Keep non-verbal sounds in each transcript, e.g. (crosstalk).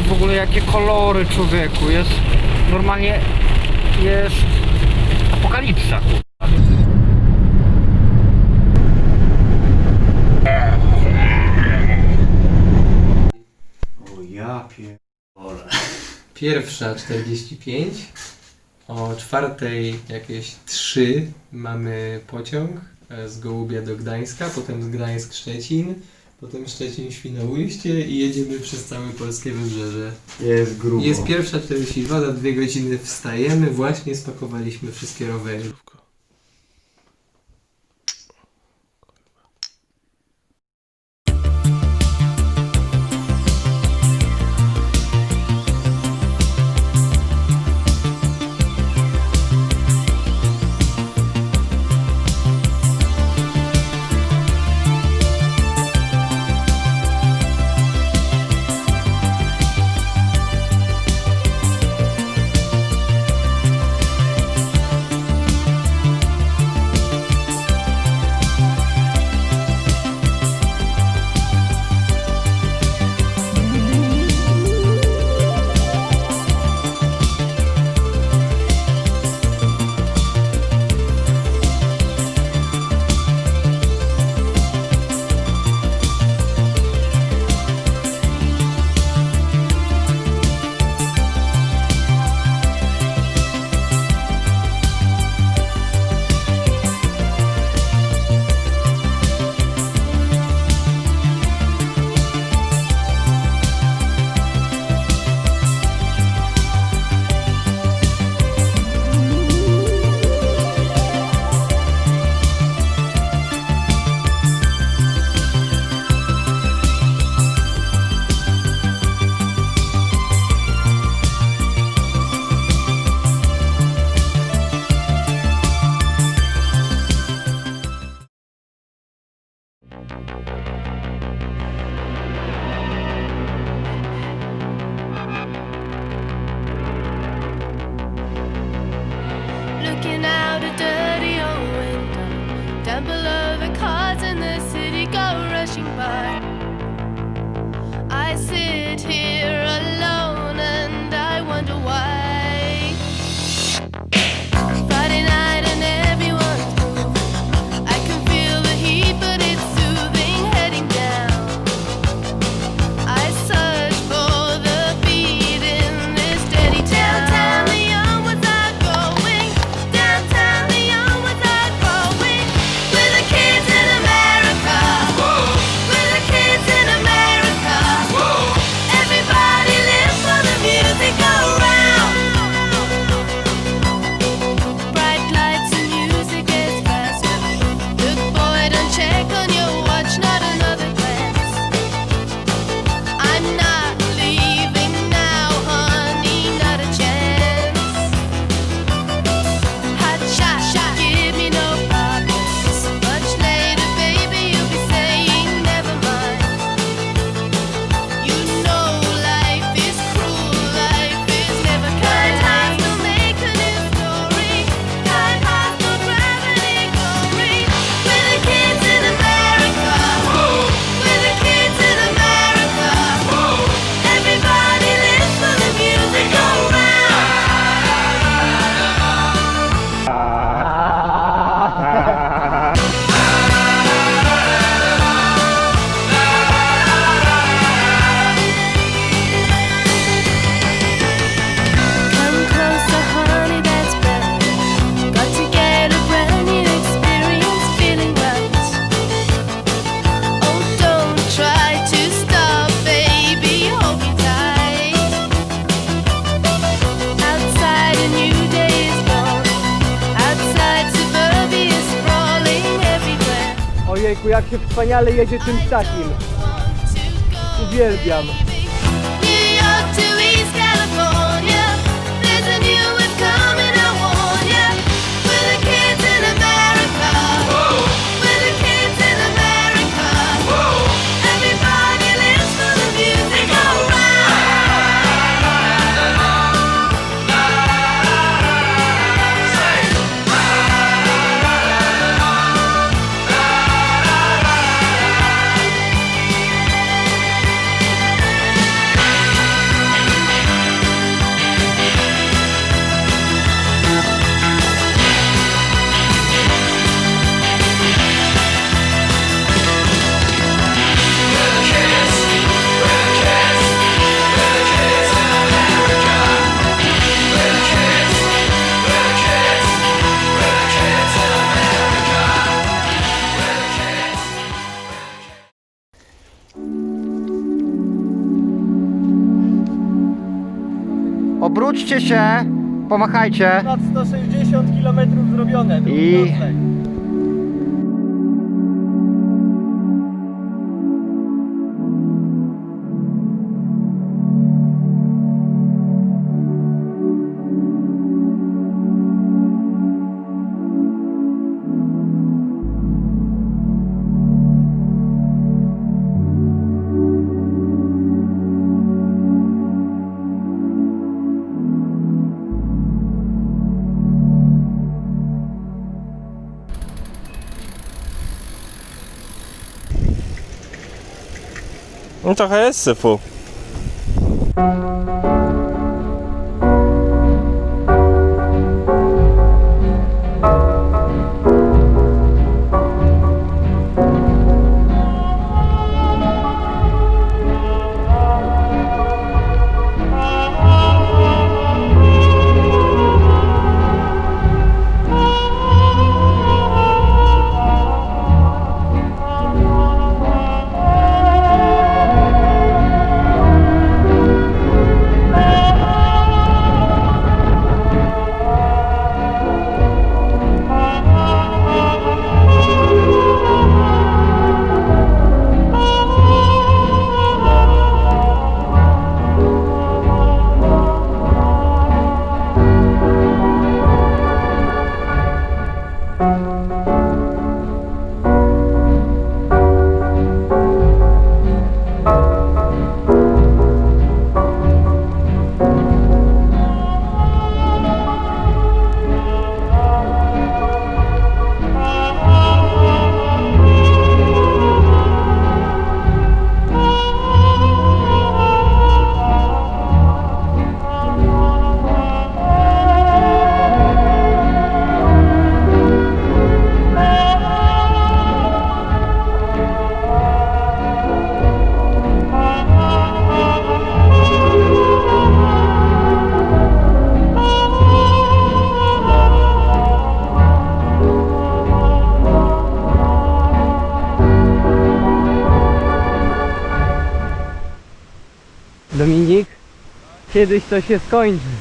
w ogóle jakie kolory człowieku, jest normalnie, jest apokalipsa. O ja pierdolę. Pierwsza 45. O czwartej jakieś 3 mamy pociąg e, z Gołubia do Gdańska, potem z Gdańsk Szczecin potem Szczecin, Świnoujście i jedziemy przez całe polskie wybrzeże. Jest grubo. Jest pierwsza 42, za dwie godziny wstajemy, właśnie spakowaliśmy wszystkie rowery. się wspaniale jedzie czymś takim. Uwielbiam. Obróćcie się, pomachajcie. Ponad 160 km zrobione. I- nocleg. No trochę jest syfu. Kiedyś to się skończy.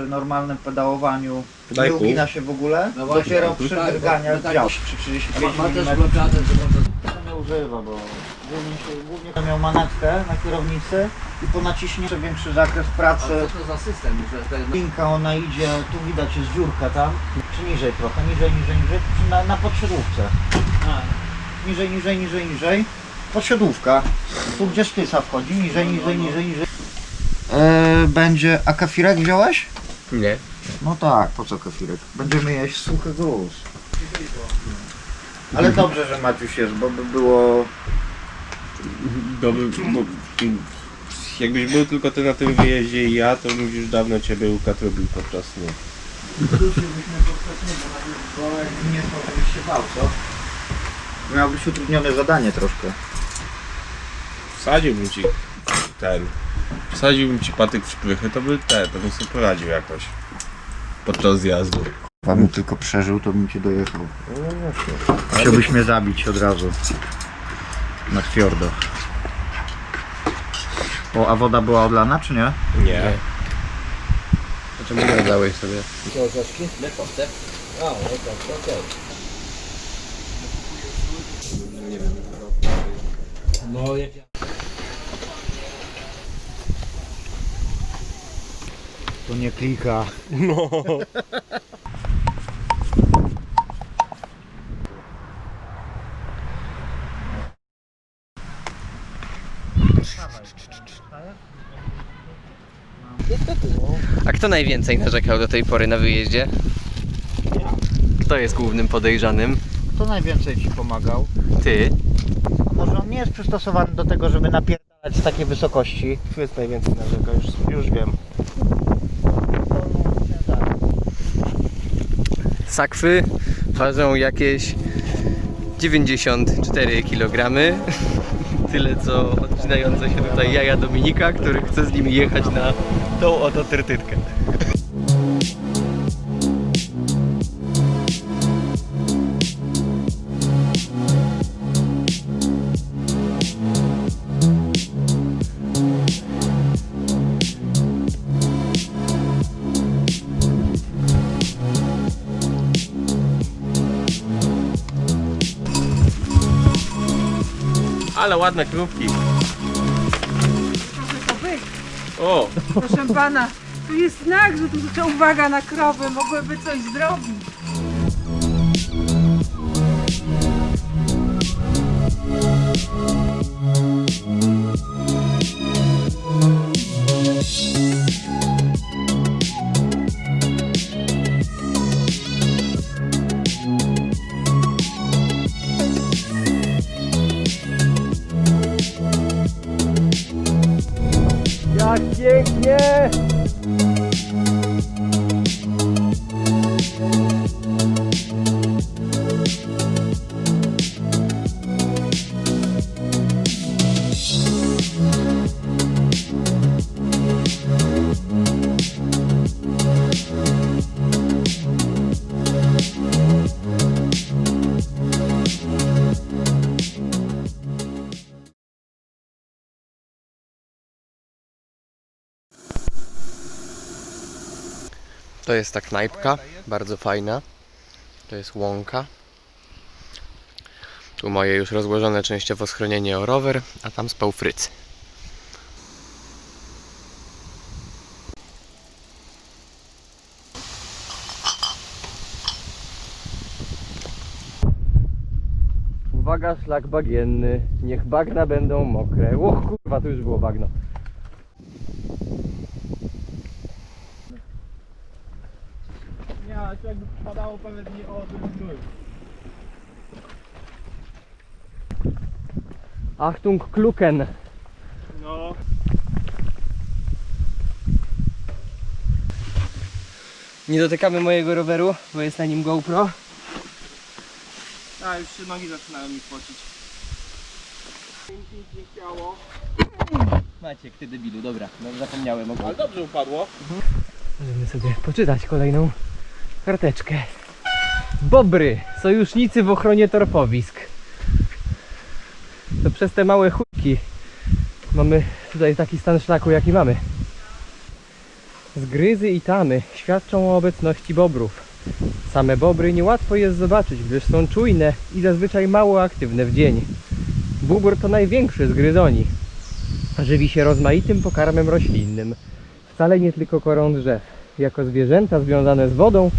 Przy normalnym pedałowaniu Daj nie pół. ugina się w ogóle. No właśnie, Dopiero tak, przy tak, drganiach no tak. działa. Przy 35 Ma, ma też mm blokadę, że można... nie używa, bo głównie, się, głównie to miał manetkę na kierownicy i po naciśnięciu większy zakres A pracy. co to za system, że te... Linka ona idzie, tu widać jest dziurka tam, czy niżej trochę, niżej, niżej, niżej, czy na, na podsiadłówce. Niżej, niżej, niżej, niżej. Podsiadłówka. Tu gdzie sztyca wchodzi, niżej, niżej, niżej, niżej. E, będzie, a kefirek wziąłeś? Nie. No tak, po co kefirek? Będziemy jeść suchy gruz. Ale dobrze, że Maciuś jest, bo by było... Dobry, bo, jakbyś był tylko ty na tym wyjeździe i ja, to bym już dawno ciebie ukradł robił podczas snu. Bo jakby nie spał, to byś się bał, co? Miałbyś utrudnione zadanie troszkę. Wsadziłbym ci ten. Wsadziłbym ci patyk w szprychy, to by te, to bym sobie poradził jakoś. Podczas zjazdu. Bym tylko przeżył, to bym cię dojechał. Chciałbyś mnie zabić od razu. Na twiordo. O, a woda była odlana, czy nie? Nie. Dlaczego nie dodałeś sobie? Lekko, tak? A, no tak, okej. No, jak ja... To nie klika. No. A kto najwięcej narzekał do tej pory na wyjeździe? Kto jest głównym podejrzanym? Kto najwięcej ci pomagał? Ty. A może on nie jest przystosowany do tego, żeby napierdalać z takiej wysokości? Tu jest najwięcej narzeka, już, już wiem. Sakwy ważą jakieś 94 kg. (laughs) Tyle co odcinające się tutaj jaja Dominika, który chce z nimi jechać na tą oto trytytkę. Ładne krówki. O, Proszę pana, tu jest znak, że tu że uwaga na krowy, mogłyby coś zrobić. To jest ta knajpka, bardzo fajna. To jest łąka. Tu moje już rozłożone częściowo schronienie o rower, a tam spał Fryc. Uwaga, szlak bagienny. Niech bagna będą mokre. O kurwa, tu już było bagno. Ale to jakby padało pewnie o tym Achtung, Kluken. No. Nie dotykamy mojego roweru, bo jest na nim GoPro. A, już się nogi zaczynają mi pocić. Nie chciało. Maciek, ty debilu, dobra, no, zapomniałem o Ale dobrze upadło. Możemy sobie poczytać kolejną karteczkę. Bobry, sojusznicy w ochronie torpowisk. To przez te małe chujki mamy tutaj taki stan szlaku jaki mamy. Zgryzy i tamy świadczą o obecności bobrów. Same bobry niełatwo jest zobaczyć, gdyż są czujne i zazwyczaj mało aktywne w dzień. Bóbr to największy z gryzoni. Żywi się rozmaitym pokarmem roślinnym. Wcale nie tylko korą drzew. Jako zwierzęta związane z wodą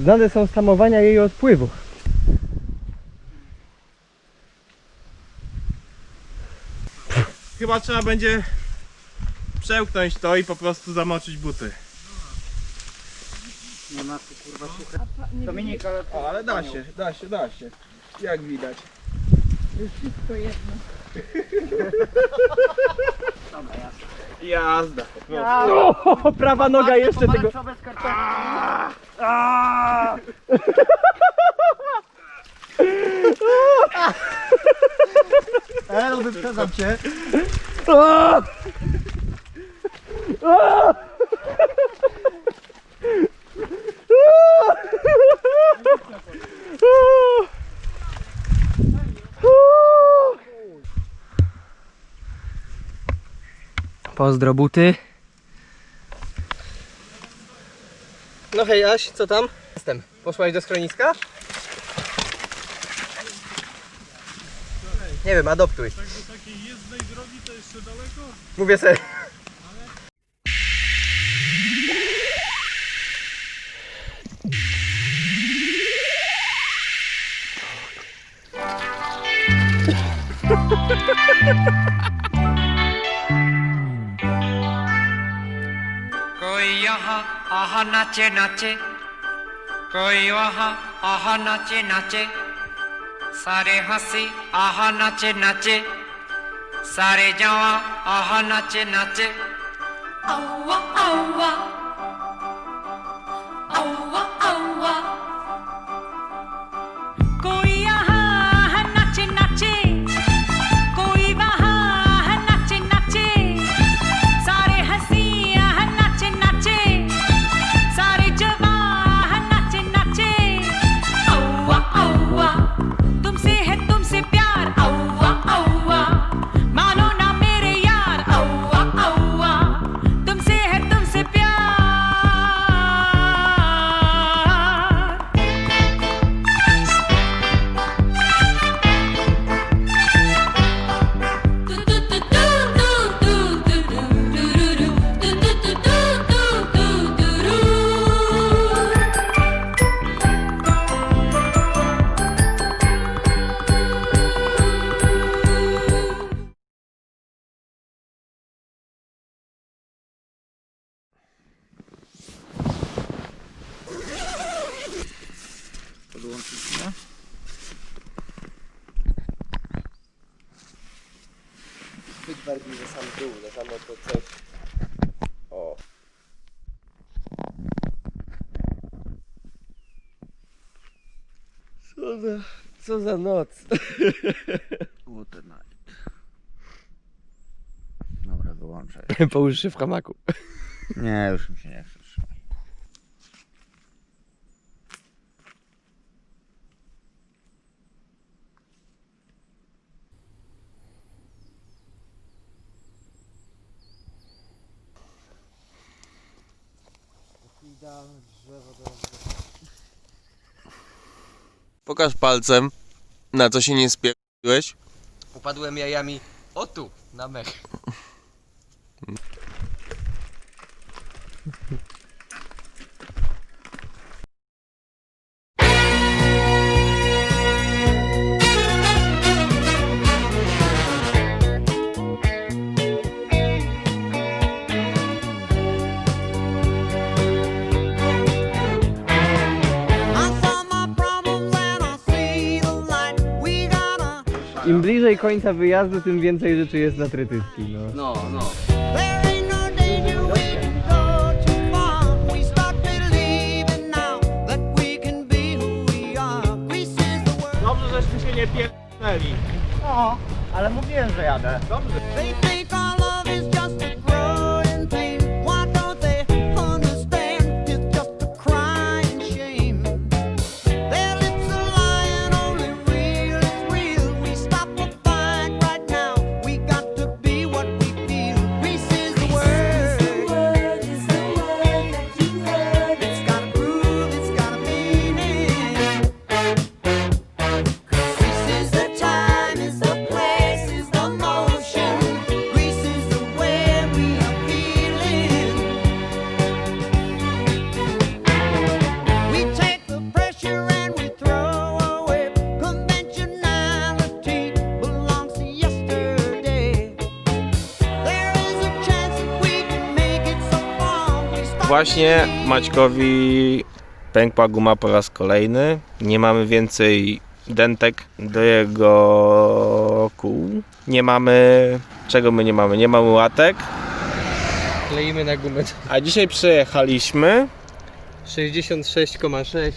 znane są z tamowania jej odpływu. Chyba trzeba będzie przełknąć to i po prostu zamoczyć buty. Nie ma tu kurwa suche. Dominik, ale... O, ale da się, da się, da się. Jak widać. Wszystko jedno. (laughs) (laughs) Jazda. O, prawa noga jeszcze tego. Elo, wyprzedzam cię. Pozdro buty. No hej Aś, co tam? Jestem. Poszłaś do schroniska? Nie wiem, adoptuj. Tak do takiej jezdnej drogi to jeszcze daleko? Mówię sobie. कोई (laughs) আহা নাচে নাচে। কই আহা আহা নাচে নাচে। সারে হাসি, আহা নাচে নাচে। সারে যাওয়া, আহা নাচে নাচে। আউয়া আউয়া। আউয়া Co za, co za noc. (laughs) What a night. Dobra, wyłączaj. Połóż się w hamaku. Nie, już mi się nie chce Pokaż palcem, na co się nie spierdoliłeś. Upadłem jajami o tu, na mech. (laughs) bliżej końca wyjazdu, tym więcej rzeczy jest na tretycki, no. No, no. Dobrze, żeśmy się nie pierdolili. No, ale mówiłem, że jadę. Dobrze. Właśnie Maćkowi pękła guma po raz kolejny. Nie mamy więcej dentek do jego kół. Nie mamy... Czego my nie mamy? Nie mamy łatek. Kleimy na gumę A dzisiaj przyjechaliśmy 66,6.